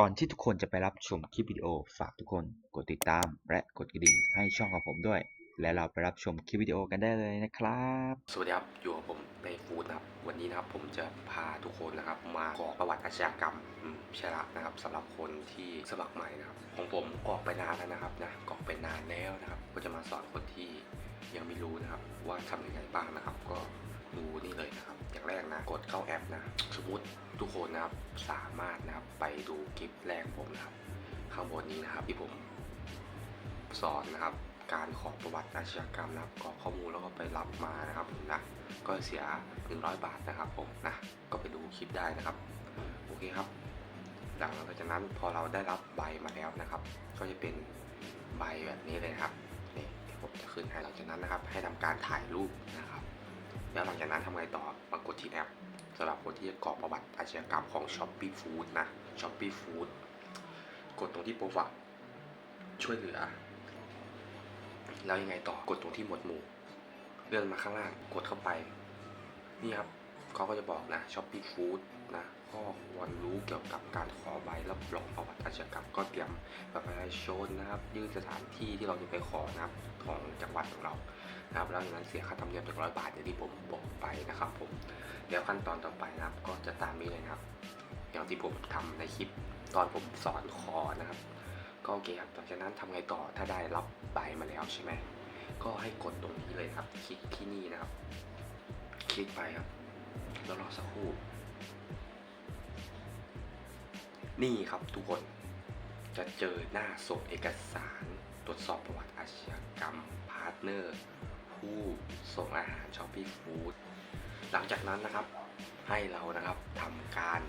ก่อนที่ทุกคนจะไปรับชมคลิปวิดีโอ ฝากทุกคนกดติดตาม และกดกระดิ่งให้ช่องของผมด้วย และเราไปรับชมคลิปวิดีโอกันได้เลยนะครับ สวัสดีครับ อยู่กับผมเป้ฟูดนะครับ วันนี้นะครับผมจะพาทุกคนนะครับ มาขอประวัติอาชญากรรมช่ละนะครับสำหรับคนที่สมัครใหม่นะครับของผมกรอกไปนานแล้วนะครับนะกรอกไปนานแล้วนะครับ ก็จะมาสอนคนที่ยังไม่รู้นะครับ ว่าทำยังไงบ้างนะครับ ก็ ดูนี่เลยนะครับ อย่างแรกนะกดเข้าแอปนะ สมมติทุกคนนะครับสามารถนะครับไปดูคลิปแรกผมนะครับ ข้างบนนี้นะครับที่ผมสอนนะครับ การขอประวัติอาชญากรรมนะครับกรอกข้อมูลแล้วก็ไปรับมานะครับผมนะก็เสีย 100 บาทนะครับผมนะก็ไปดูคลิปได้นะครับโอเคครับ หลังจากนั้นพอเราได้รับใบมาแล้วนะครับ ก็จะเป็นใบแบบนี้เลยครับนี่ผมจะขึ้นให้หลังจากนั้นนะครับ ให้ทำการถ่ายรูปนะครับ แล้วหลังจากนั้นทำไงต่อมากดที่แอปสำหรับคนที่จะกรอกประวัติอาชญากรรมของ s h o p e e Food นะ s h o p e e Food กดตรงที่ประวัติช่วยเหลือ แล้วยังไงต่อกดตรงที่หมวดหมู่ เลื่อนมาข้างล่างกดเข้าไป นี่ครับ เขาก็จะบอกนะช้อปปี้ฟู้ดนะข้อควรรู้เกี่ยวกับการขอใบรับรองประวัติอาชญากรรมก็เตรียมบัตรประชาชนนะครับ ยื่นสถานที่ที่เราจะไปขอนะครับของจังหวัดของเรานะครับแล้วจากนั้นเสียค่าธรรมเนียมหนึ่งร้อยบาทอย่างที่ผมบอกไปนะครับผมเดี๋ยวขั้นตอนต่อไปนะครับ ก็จะตามนี้เลยนะครับ อย่างที่ผมทำในคลิปตอนผมสอนขอนะครับ ก็โอเคครับหลังจากนั้นทำไงต่อถ้าได้รับใบมาแล้วใช่ไหมก็ให้กดตรงนี้เลยครับ คลิกที่นี่นะครับ คลิกไปครับ แล้วรอสักครู่ นี่ครับทุกคน จะเจอหน้าส่งเอกสาร ตรวจสอบประวัติอาชญากรรม พาร์ทเนอร์ ผู้ส่งอาหารช้อปปี้ฟู้ด หลังจากนั้นนะครับ ให้เรานะครับทำการ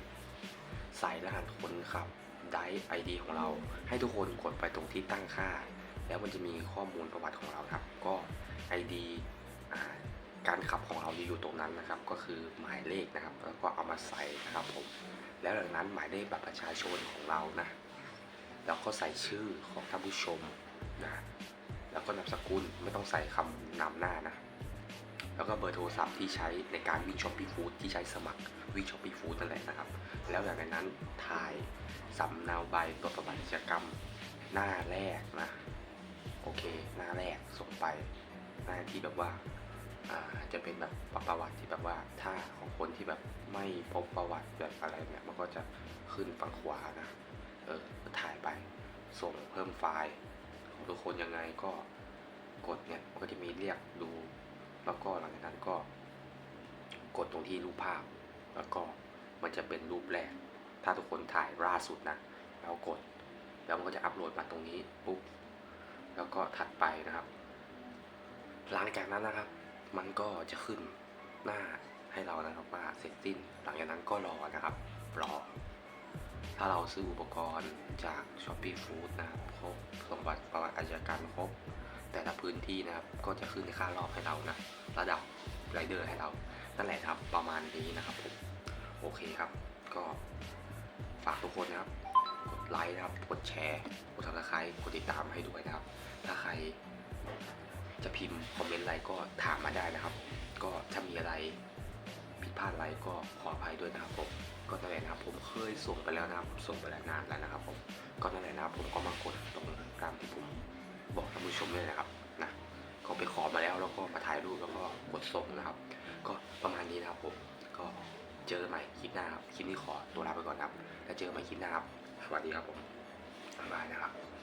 ใส่รหัสคนขับไดไอดีของเรา ให้ทุกคนกดไปตรงที่ตั้งค่า แล้วมันจะมีข้อมูลประวัติของเราครับ ก็ ID อ่า การขับของเราอยู่ตรงนั้นนะครับ ก็คือหมายเลขนะครับ แล้วก็เอามาใส่นะครับผมแล้วหลังนั้นหมายเลขบัตรประชาชนของเรานะแล้วก็ใส่ชื่อของท่านผู้ชมนะแล้วก็นามสกุลไม่ต้องใส่คำนำหน้านะ แล้วก็เบอร์โทรศัพท์ที่ใช้ในการวิ่งช้อปปี้ฟู้ดที่ใช้สมัครวิ่งช้อปปี้ฟู้ดนั่นแหละนะครับ แล้วหลังจากนั้นถ่ายสำเนาใบตรวประวัติอาชญากรรมหน้าแรกนะ โอเค หน้าแรกส่งไปหน้าที่แบบว่า จะเป็นแบบประวัติที่แบบว่าถ้าของคนที่แบบไม่พบประวัติแบบอะไรเนี่ยมันก็จะขึ้นฝั่งขวานะเออถ่ายไปส่งเพิ่มไฟล์ของทุกคนยังไงก็กดเนี่ยก็จะมีเรียกดู แล้วก็หลังจากนั้นก็ กดตรงที่รูปภาพ แล้วก็มันจะเป็นรูปแรก ถ้าทุกคนถ่ายล่าสุดนะแล้วกด แล้วมันก็จะอัปโหลดมาตรงนี้ปุ๊บแล้วก็ถัดไปนะครับ หลังจากนั้นนะครับ มันก็จะขึ้นหน้าให้เรานะครับว่าเสร็จสิ้น หลังจากนั้นก็รอนะครับรอถ้าเราซื้ออุปกรณ์จาก s h o p e e Food นะครับครบสมบัติประวัติอาชญากรรมครบแต่ละพื้นที่นะครับก็จะขึ้นค่ารอบให้เรานะระดับไรเดอร์ให้เรานั่นแหละครับประมาณนี้นะครับผมโอเคครับ ก็ฝากทุกคนนะครับกดไลค์นะครับกดแชร์กดต์กดติดตามให้ด้วยนะครับ ถ้าใคร พิมพ์คอมเมนต์อะไรก็ถามมาได้นะครับ ก็ถ้ามีอะไรผิดพลาดอะไรก็ขออภัยด้วยนะครับผมก็นั่นแหละนะครับผมเคยส่งไปแล้วนะครับส่งไปแล้วนานแล้วนะครับผมก็นั่นแหละนะครับผมก็มากดตรงตามที่ผมบอกท่านผู้ชมเลยนะครับนะก็ไปขอมาแล้วแล้วก็มาถ่ายรูปแล้วก็กดส่งนะครับ ก็ประมาณนี้นะครับผมก็เจอกันใหม่คลิปหน้าครับคลิปนี้ขอตัวลาไปก่อนนะครับ แล้วเจอกันใหม่คลิปหน้าครับสวัสดีครับผมบ๊ายบายนะครับ